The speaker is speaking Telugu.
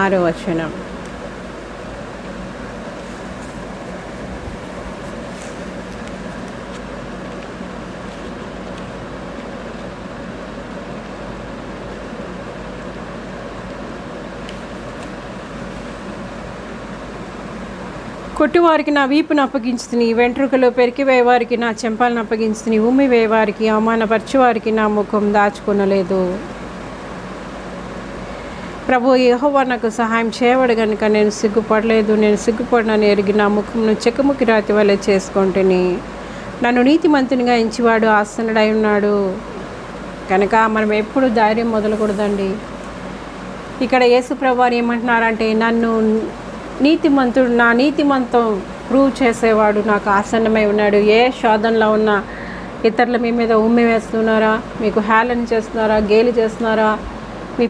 ఆరో వచనం. కొట్టువారికి నా వీపును అప్పగించుతుని వెంట్రుకలు పెరికివేవారికి నా చెంపాలను అప్పగించుతుని ఉమ్మి వేవారికి అవమానపరచువారికి నా ముఖం దాచుకొనలేదు. ప్రభు యహోవా నాకు సహాయం చేయబడు కనుక నేను సిగ్గుపడలేదు. నేను సిగ్గుపడినని ఎరిగి నా ముఖంను చెక్కముకి రాతి వలె చేసుకుంటుని. నన్ను నీతిమంతునిగా ఎంచివాడు ఆసనుడై ఉన్నాడు. కనుక మనం ఎప్పుడు ధైర్యం మొదలకూడదండి. ఇక్కడ యేసుప్రభు ఏమంటున్నారంటే నన్ను నీతిమంతుడు నా నీతిమంతం ప్రూవ్ చేసేవాడు నాకు ఆసన్నమై ఉన్నాడు. ఏ శోధనలో ఉన్న ఇతరుల మీ మీద ఉమ్మి వేస్తున్నారా? మీకు హేళన చేస్తున్నారా? గేలి చేస్తున్నారా?